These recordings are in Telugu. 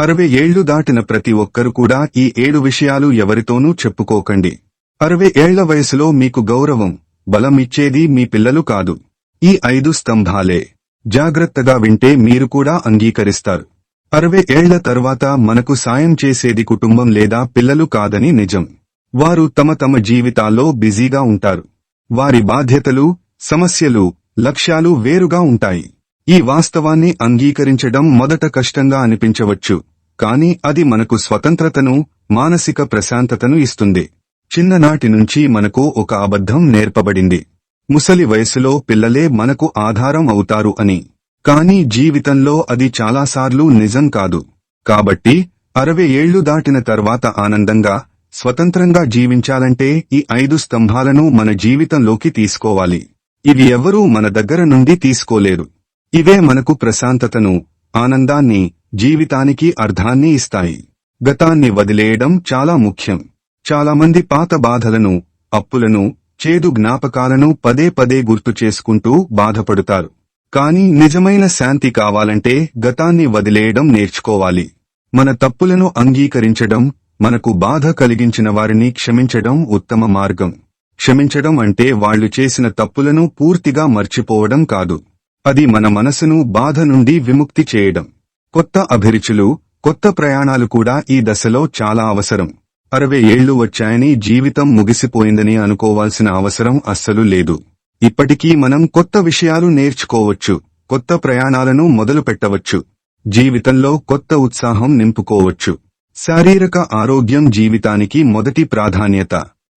అరవై ఏళ్ళు దాటిన ప్రతి ఒక్కరు కూడా ఈ ఏడు విషయాలు ఎవరితోనూ చెప్పుకోకండి. అరవై ఏళ్ళ వయసులో మీకు గౌరవం బలం ఇచ్చేది మీ పిల్లలు కాదు. ఈ ఐదు స్తంభాలే. జాగ్రత్తగా వింటే మీరు కూడా అంగీకరిస్తారు. అరవై ఏళ్ళ తర్వాత మనకు సాయం చేసేది కుటుంబం లేదా పిల్లలు కాదని నిజం. వారు తమ తమ జీవితాల్లో బిజీగా ఉంటారు. వారి బాధ్యతలు సమస్యలు లక్ష్యాలు వేరుగా ఉంటాయి. ఈ వాస్తవాన్ని అంగీకరించడం మొదట కష్టంగా అనిపించవచ్చు. కాని అది మనకు స్వతంత్రతను మానసిక ప్రశాంతతను ఇస్తుంది. చిన్ననాటి నుంచి మనకు ఒక అబద్ధం నేర్పబడింది. ముసలి వయసులో పిల్లలే మనకు ఆధారం అవుతారు అని. కానీ జీవితంలో అది చాలాసార్లు నిజం కాదు. కాబట్టి అరవై ఏళ్ళు దాటిన తర్వాత ఆనందంగా స్వతంత్రంగా జీవించాలంటే ఈ ఐదు స్తంభాలను మన జీవితంలోకి తీసుకోవాలి. ఇవి ఎవ్వరూ మన దగ్గర నుండి తీసుకోలేరు. ఇవే మనకు ప్రశాంతతను ఆనందాన్ని జీవితానికి అర్థాన్ని ఇస్తాయి. గతాన్ని వదిలేయడం చాలా ముఖ్యం. చాలామంది పాత బాధలను అప్పులను చేదు జ్ఞాపకాలను పదే పదే గుర్తు చేసుకుంటూ బాధపడుతారు. కాని నిజమైన శాంతి కావాలంటే గతాన్ని వదిలేయడం నేర్చుకోవాలి. మన తప్పులను అంగీకరించడం మనకు బాధ కలిగించిన వారిని క్షమించడం ఉత్తమ మార్గం. క్షమించడం అంటే వాళ్ళు చేసిన తప్పులను పూర్తిగా మర్చిపోవడం కాదు. అది మన మనసును బాధ నుండి విముక్తి చేయడం. కొత్త అభిరుచులు కొత్త ప్రయాణాలు కూడా ఈ దశలో చాలా అవసరం. అరవై ఏళ్ళు వచ్చాయని జీవితం ముగిసిపోయిందని అనుకోవాల్సిన అవసరం అస్సలు లేదు. ఇప్పటికీ మనం కొత్త విషయాలు నేర్చుకోవచ్చు కొత్త ప్రయాణాలను మొదలు పెట్టవచ్చు జీవితంలో కొత్త ఉత్సాహం నింపుకోవచ్చు. శారీరక ఆరోగ్యం జీవితానికి మొదటి ప్రాధాన్యత.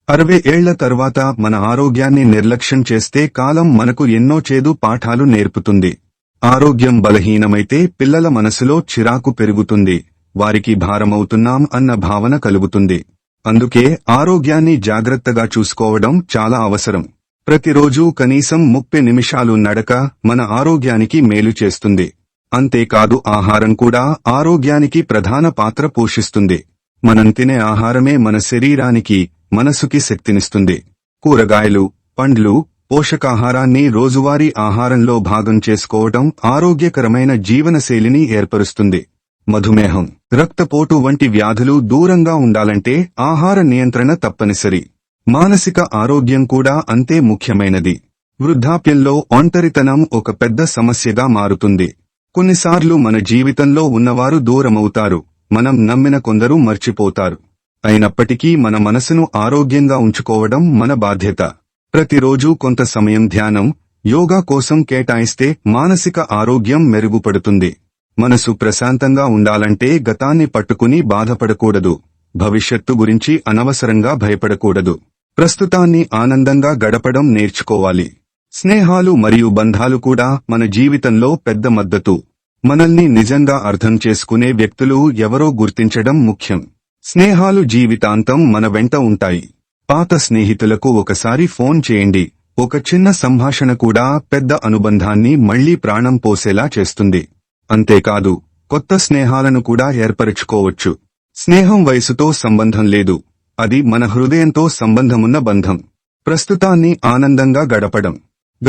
అరవై ఏళ్ళ తర్వాత మన ఆరోగ్యాన్ని నిర్లక్ష్యం చేస్తే కాలం మనకు ఎన్నో చేదు పాఠాలు నేర్పుతుంది. ఆరోగ్యం బలహీనమైతే పిల్లల మనసులో చిరాకు పెరుగుతుంది వారికి భారమవుతున్నాం అన్న భావన కలుగుతుంది. అందుకే ఆరోగ్యాన్ని జాగ్రత్తగా చూసుకోవడం చాలా అవసరం. ప్రతిరోజూ కనీసం ముప్పై నిమిషాలు నడక మన ఆరోగ్యానికి మేలు చేస్తుంది. అంతేకాదు ఆహారం కూడా ఆరోగ్యానికి ప్రధాన పాత్ర పోషిస్తుంది. మనం తినే ఆహారమే మన శరీరానికి మనసుకి శక్తినిస్తుంది. కూరగాయలు పండ్లు పోషకాహారాన్ని రోజువారీ ఆహారంలో భాగం చేసుకోవటం ఆరోగ్యకరమైన జీవనశైలిని ఏర్పరుస్తుంది. మధుమేహం రక్తపోటు వంటి వ్యాధులు దూరంగా ఉండాలంటే ఆహార నియంత్రణ తప్పనిసరి. మానసిక ఆరోగ్యం కూడా అంతే ముఖ్యమైనది. వృద్ధాప్యంలో ఒంటరితనం ఒక పెద్ద సమస్యగా మారుతుంది. కొన్నిసార్లు మన జీవితంలో ఉన్నవారు దూరమవుతారు. మనం నమ్మిన కొందరు మర్చిపోతారు. అయినప్పటికీ మన మనసును ఆరోగ్యంగా ఉంచుకోవడం మన బాధ్యత. ప్రతిరోజూ కొంత సమయం ధ్యానం యోగా కోసం కేటాయిస్తే మానసిక ఆరోగ్యం మెరుగుపడుతుంది. మనసు ప్రశాంతంగా ఉండాలంటే గతాన్ని పట్టుకుని బాధపడకూడదు. భవిష్యత్తు గురించి అనవసరంగా భయపడకూడదు. ప్రస్తుతాన్ని ఆనందంగా గడపడం నేర్చుకోవాలి. స్నేహాలు మరియు బంధాలు కూడా మన జీవితంలో పెద్ద మద్దతు. మనల్ని నిజంగా అర్థం చేసుకునే వ్యక్తులు ఎవరో గుర్తించడం ముఖ్యం. స్నేహాలు జీవితాంతం మన వెంట ఉంటాయి. పాత స్నేహితులకు ఒకసారి ఫోన్ చేయండి. ఒక చిన్న సంభాషణ కూడా పెద్ద అనుబంధాన్ని మళ్ళీ ప్రాణం పోసేలా చేస్తుంది. అంతేకాదు కొత్త స్నేహాలను కూడా ఏర్పరచుకోవచ్చు. స్నేహం వయసుతో సంబంధం లేదు. అది మన హృదయంతో సంబంధమున్న బంధం. ప్రస్తుతాన్ని ఆనందంగా గడపడం.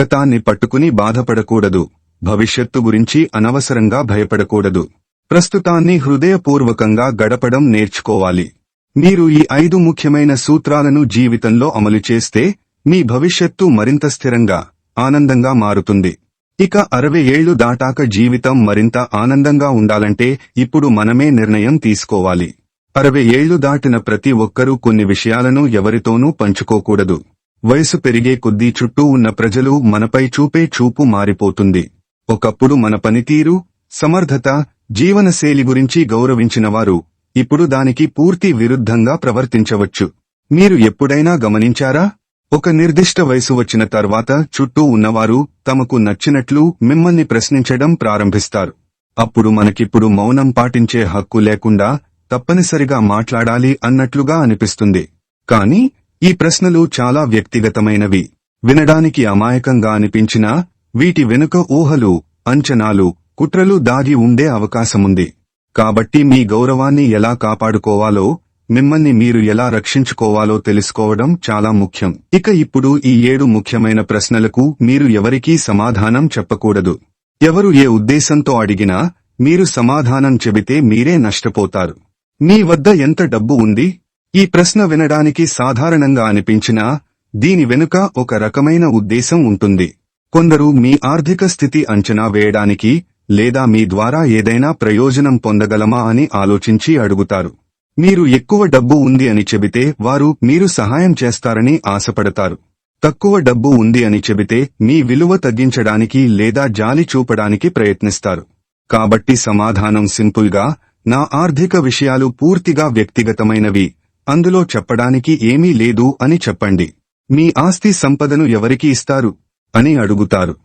గతాన్ని పట్టుకుని బాధపడకూడదు. భవిష్యత్తు గురించి అనవసరంగా భయపడకూడదు. ప్రస్తుతాన్ని హృదయపూర్వకంగా గడపడం నేర్చుకోవాలి. మీరు ఈ ఐదు ముఖ్యమైన సూత్రాలను జీవితంలో అమలు చేస్తే మీ భవిష్యత్తు మరింత స్థిరంగా ఆనందంగా మారుతుంది. ఇక అరవై ఏళ్ళు దాటాక జీవితం మరింత ఆనందంగా ఉండాలంటే ఇప్పుడు మనమే నిర్ణయం తీసుకోవాలి. అరవై ఏళ్ళు దాటిన ప్రతి ఒక్కరూ కొన్ని విషయాలను ఎవరితోనూ పంచుకోకూడదు. వయసు పెరిగే కొద్దీ చుట్టూ ఉన్న ప్రజలు మనపై చూపే చూపు మారిపోతుంది. ఒకప్పుడు మన పనితీరు సమర్థత జీవనశైలి గురించి గౌరవించినవారు ఇప్పుడు దానికి పూర్తి విరుద్ధంగా ప్రవర్తించవచ్చు. మీరు ఎప్పుడైనా గమనించారా? ఒక నిర్దిష్ట వయసు వచ్చిన తర్వాత చుట్టూ ఉన్నవారు తమకు నచ్చినట్లు మిమ్మల్ని ప్రశ్నించడం ప్రారంభిస్తారు. అప్పుడు మనకిప్పుడు మౌనం పాటించే హక్కు లేకుండా తప్పనిసరిగా మాట్లాడాలి అన్నట్లుగా అనిపిస్తుంది. కాని ఈ ప్రశ్నలు చాలా వ్యక్తిగతమైనవి. వినడానికి అమాయకంగా అనిపించినా వీటి వెనుక ఊహలు అంచనాలు కుట్రలు దాగి ఉండే అవకాశముంది. కాబట్టి మీ గౌరవాన్ని ఎలా కాపాడుకోవాలో మిమ్మల్ని మీరు ఎలా రక్షించుకోవాలో తెలుసుకోవడం చాలా ముఖ్యం. ఇక ఇప్పుడు ఈ ఏడు ముఖ్యమైన ప్రశ్నలకు మీరు ఎవరికీ సమాధానం చెప్పకూడదు. ఎవరు ఏ ఉద్దేశంతో అడిగినా మీరు సమాధానం చెబితే మీరే నష్టపోతారు. మీ వద్ద ఎంత డబ్బు ఉంది? ఈ ప్రశ్న వినడానికి సాధారణంగా అనిపించినా దీని వెనుక ఒక రకమైన ఉద్దేశం ఉంటుంది. కొందరు మీ ఆర్థిక స్థితి అంచనా వేయడానికి లేదా మీ ద్వారా ఏదైనా ప్రయోజనం పొందగలమా అని ఆలోచించి అడుగుతారు. మీరు ఎక్కువ డబ్బు ఉంది అని చెబితే వారు మీరు సహాయం చేస్తారని ఆశపడతారు. తక్కువ డబ్బు ఉంది అని చెబితే మీ విలువ తగ్గించడానికి లేదా జాలి చూపడానికి ప్రయత్నిస్తారు. కాబట్టి సమాధానం సింపుల్గా నా ఆర్థిక విషయాలు పూర్తిగా వ్యక్తిగతమైనవి అందులో చెప్పడానికి ఏమీ లేదు అని చెప్పండి. మీ ఆస్తి సంపదను ఎవరికి ఇస్తారు? అని అడుగుతారు.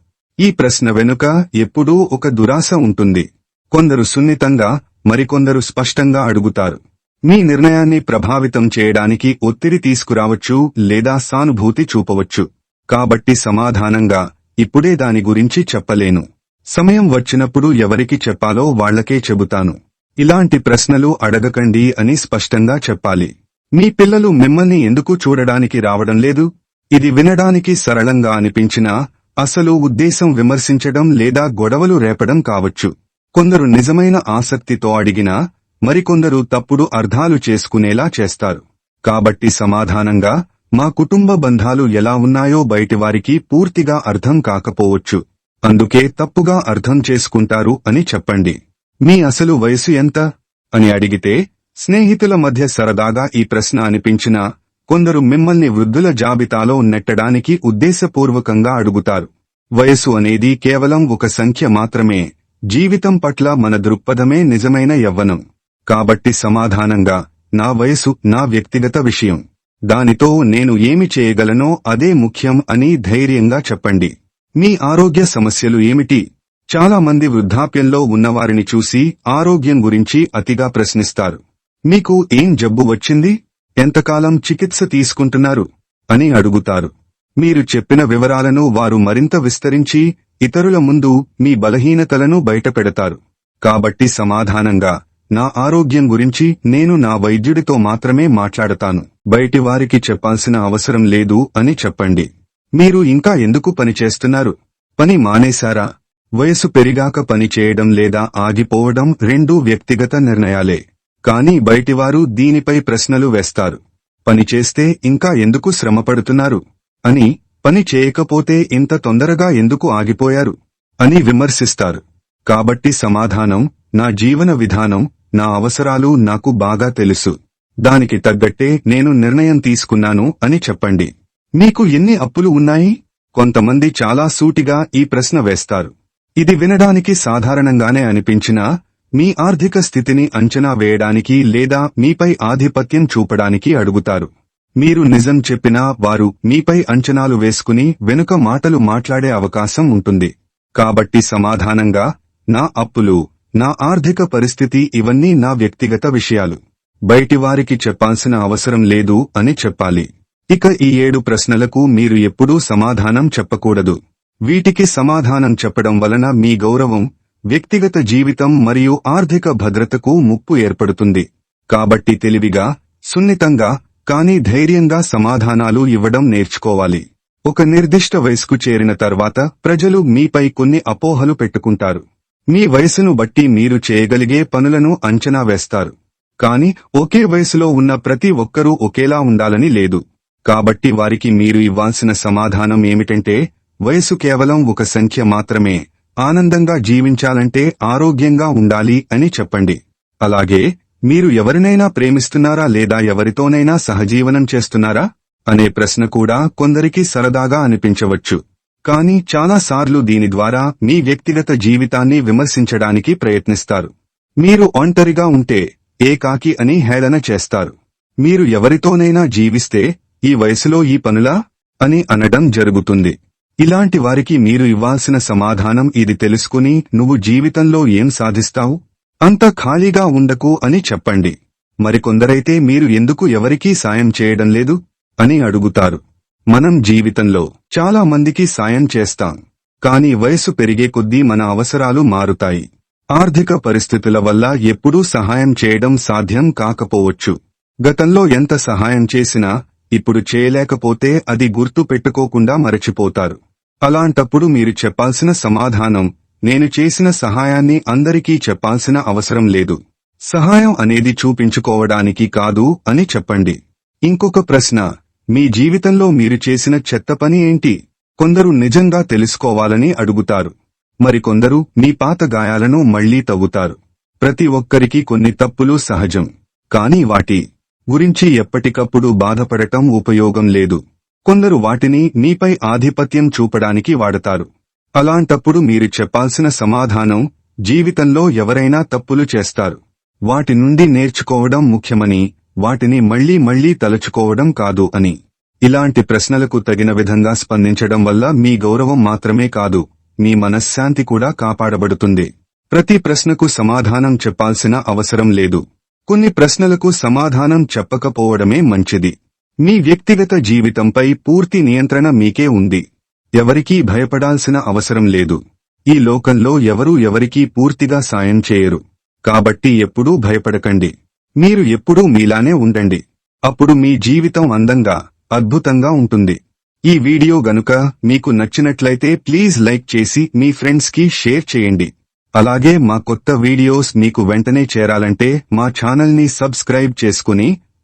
ఈ ప్రశ్న వెనుక ఎప్పుడూ ఒక దురాశ ఉంటుంది. కొందరు సున్నితంగా మరికొందరు స్పష్టంగా అడుగుతారు. మీ నిర్ణయాన్ని ప్రభావితం చేయడానికి ఒత్తిడి తీసుకురావచ్చు లేదా సానుభూతి చూపవచ్చు. కాబట్టి సమాధానంగా ఇప్పుడే దాని గురించి చెప్పలేను. సమయం వచ్చినప్పుడు ఎవరికి చెప్పాలో వాళ్ళకే చెబుతాను. ఇలాంటి ప్రశ్నలు అడగకండి అని స్పష్టంగా చెప్పాలి. మీ పిల్లలు మిమ్మల్ని ఎందుకు చూడడానికి రావడం లేదు? ఇది వినడానికి సరళంగా అనిపించినా అసలు ఉద్దేశం విమర్శించడం లేదా గొడవలు రేపడం కావచ్చు. కొందరు నిజమైన ఆసక్తితో అడిగినా మరికొందరు తప్పుడు అర్థాలు చేసుకునేలా చేస్తారు. కాబట్టి సమాధానంగా మా కుటుంబ బంధాలు ఎలా ఉన్నాయో బయటివారికి పూర్తిగా అర్థం కాకపోవచ్చు. అందుకే తప్పుగా అర్థం చేసుకుంటారు అని చెప్పండి. మీ అసలు వయసు ఎంత? అని అడిగితే స్నేహితుల మధ్య సరదాగా ఈ ప్రశ్న అనిపించినా కొందరు మిమ్మల్ని వృద్ధుల జాబితాలో నెట్టడానికి ఉద్దేశపూర్వకంగా అడుగుతారు. వయసు అనేది కేవలం ఒక సంఖ్య మాత్రమే జీవితం పట్ల మన దృక్పథమే నిజమైన యవ్వనం. కాబట్టి సమాధానంగా నా వయసు నా వ్యక్తిగత విషయం. దానితో నేను ఏమి చేయగలనో అదే ముఖ్యం అని ధైర్యంగా చెప్పండి. మీ ఆరోగ్య సమస్యలు ఏమిటి? చాలా మంది వృద్ధాప్యంలో ఉన్నవారిని చూసి ఆరోగ్యం గురించి అతిగా ప్రశ్నిస్తారు. మీకు ఏం జబ్బు వచ్చింది? ఎంతకాలం చికిత్స తీసుకుంటున్నారు? అని అడుగుతారు. మీరు చెప్పిన వివరాలను వారు మరింత విస్తరించి ఇతరుల ముందు మీ బలహీనతలను బయటపెడతారు. కాబట్టి సమాధానంగా నా ఆరోగ్యం గురించి నేను నా వైద్యుడితో మాత్రమే మాట్లాడతాను. బయటి వారికి చెప్పాల్సిన అవసరం లేదు అని చెప్పండి. మీరు ఇంకా ఎందుకు పని చేస్తున్నారు? పని మానేశారా? వయసు పెరిగాక పని చేయడం లేదా ఆగిపోవడం రెండూ వ్యక్తిగత నిర్ణయాలే. కాని బయటివారు దీనిపై ప్రశ్నలు వేస్తారు. పని చేస్తే ఇంకా ఎందుకు శ్రమపడుతున్నారు? అని పని చేయకపోతే ఇంత తొందరగా ఎందుకు ఆగిపోయారు? అని విమర్శిస్తారు. కాబట్టి సమాధానం నా జీవన విధానం నా అవసరాలు నాకు బాగా తెలుసు. దానికి తగ్గట్టే నేను నిర్ణయం తీసుకున్నాను అని చెప్పండి. మీకు ఎన్ని అప్పులు ఉన్నాయి? కొంతమంది చాలా సూటిగా ఈ ప్రశ్న వేస్తారు. ఇది వినడానికి సాధారణంగానే అనిపించినా మీ ఆర్థిక స్థితిని అంచనా వేయడానికి లేదా మీపై ఆధిపత్యం చూపడానికి అడుగుతారు. మీరు నిజం చెప్పినా వారు మీపై అంచనాలు వేసుకుని వెనుక మాటలు మాట్లాడే అవకాశం ఉంటుంది. కాబట్టి సమాధానంగా నా అప్పులు నా ఆర్థిక పరిస్థితి ఇవన్నీ నా వ్యక్తిగత విషయాలు. బయటివారికి చెప్పాల్సిన అవసరం లేదు అని చెప్పాలి. ఇక ఈ ఏడు ప్రశ్నలకు మీరు ఎప్పుడూ సమాధానం చెప్పకూడదు. వీటికి సమాధానం చెప్పడం వలన మీ గౌరవం వ్యక్తిగత జీవితం మరియు ఆర్థిక భద్రతకు ముప్పు ఏర్పడుతుంది. కాబట్టి తెలివిగా సున్నితంగా కానీ ధైర్యంగా సమాధానాలు ఇవ్వడం నేర్చుకోవాలి. ఒక నిర్దిష్ట వయసుకు చేరిన తర్వాత ప్రజలు మీపై కొన్ని అపోహలు పెట్టుకుంటారు. మీ వయసును బట్టి మీరు చేయగలిగే పనులను అంచనా వేస్తారు. కాని ఒకే వయసులో ఉన్న ప్రతి ఒక్కరూ ఒకేలా ఉండాలని లేదు. కాబట్టి వారికి మీరు ఇవ్వాల్సిన సమాధానం ఏమిటంటే వయసు కేవలం ఒక సంఖ్య మాత్రమే. ఆనందంగా జీవించాలంటే ఆరోగ్యంగా ఉండాలి అని చెప్పండి. అలాగే మీరు ఎవరినైనా ప్రేమిస్తున్నారా లేదా ఎవరితోనైనా సహజీవనం చేస్తున్నారా? అనే ప్రశ్న కూడా కొందరికి సరదాగా అనిపించవచ్చు. కానీ చాలాసార్లు దీని ద్వారా మీ వ్యక్తిగత జీవితాన్ని విమర్శించడానికి ప్రయత్నిస్తారు. మీరు ఒంటరిగా ఉంటే ఏకాకి అని హేళన చేస్తారు. మీరు ఎవరితోనైనా జీవిస్తే ఈ వయసులో ఈ పనులా? అని అనడం జరుగుతుంది. ఇలాంటి వారికి మీరు ఇవ్వాల్సిన సమాధానం ఇది తెలుసుకుని నువ్వు జీవితంలో ఏం సాధిస్తావు? అంత ఖాళీగా ఉండకు అని చెప్పండి. మరికొందరైతే మీరు ఎందుకు ఎవరికీ సాయం చేయడం లేదు? అని అడుగుతారు. మనం జీవితంలో చాలా మందికి సాయం చేస్తాం. కాని వయసు పెరిగే కొద్దీ మన అవసరాలు మారుతాయి. ఆర్థిక పరిస్థితుల వల్ల ఎప్పుడూ సహాయం చేయడం సాధ్యం కాకపోవచ్చు. గతంలో ఎంత సహాయం చేసినా ఇప్పుడు చేయలేకపోతే అది గుర్తు పెట్టుకోకుండా మరచిపోతారు. అలాంటప్పుడు మీరు చెప్పాల్సిన సమాధానం నేను చేసిన సహాయాన్ని అందరికీ చెప్పాల్సిన అవసరం లేదు. సహాయం అనేది చూపించుకోవడానికి కాదు అని చెప్పండి. ఇంకొక ప్రశ్న మీ జీవితంలో మీరు చేసిన చెత్త పని ఏంటి? కొందరు నిజంగా తెలుసుకోవాలని అడుగుతారు. మరికొందరు మీ పాత గాయాలను మళ్ళీ తవ్వుతారు. ప్రతి ఒక్కరికి కొన్ని తప్పులు సహజం. కాని వాటి గురించి ఎప్పటికప్పుడు బాధపడటం ఉపయోగం లేదు. కొందరు వాటిని మీపై ఆధిపత్యం చూపడానికి వాడతారు. అలాంటప్పుడు మీరు చెప్పాల్సిన సమాధానం జీవితంలో ఎవరైనా తప్పులు చేస్తారు. వాటి నుండి నేర్చుకోవడం ముఖ్యమని వాటిని మళ్ళీ మళ్ళీ తలుచుకోవడం కాదు అని. ఇలాంటి ప్రశ్నలకు తగిన విధంగా స్పందించడం వల్ల మీ గౌరవం మాత్రమే కాదు మీ మనశ్శాంతి కూడా కాపాడబడుతుంది. ప్రతి ప్రశ్నకు సమాధానం చెప్పాల్సిన అవసరం లేదు. కొన్ని ప్రశ్నలకు సమాధానం చెప్పకపోవడమే మంచిది. మీ వ్యక్తిగత జీవితంపై పూర్తి నియంత్రణ మీకే ఉంది. ఎవరికీ భయపడాల్సిన అవసరం లేదు. ఈ లోకంలో ఎవరూ ఎవరికీ పూర్తిగా సాయం చేయరు. కాబట్టి ఎప్పుడూ భయపడకండి. మీరు ఎప్పుడూ మీలానే ఉండండి. అప్పుడు మీ జీవితం అందంగా అద్భుతంగా ఉంటుంది. ఈ వీడియో గనుక మీకు నచ్చినట్లయితే ప్లీజ్ లైక్ చేసి మీ ఫ్రెండ్స్కి షేర్ చేయండి. అలాగే మా కొత్త వీడియోస్ మీకు వెంటనే చేరాలంటే మా ఛానల్ని సబ్స్క్రైబ్ చేసుకుని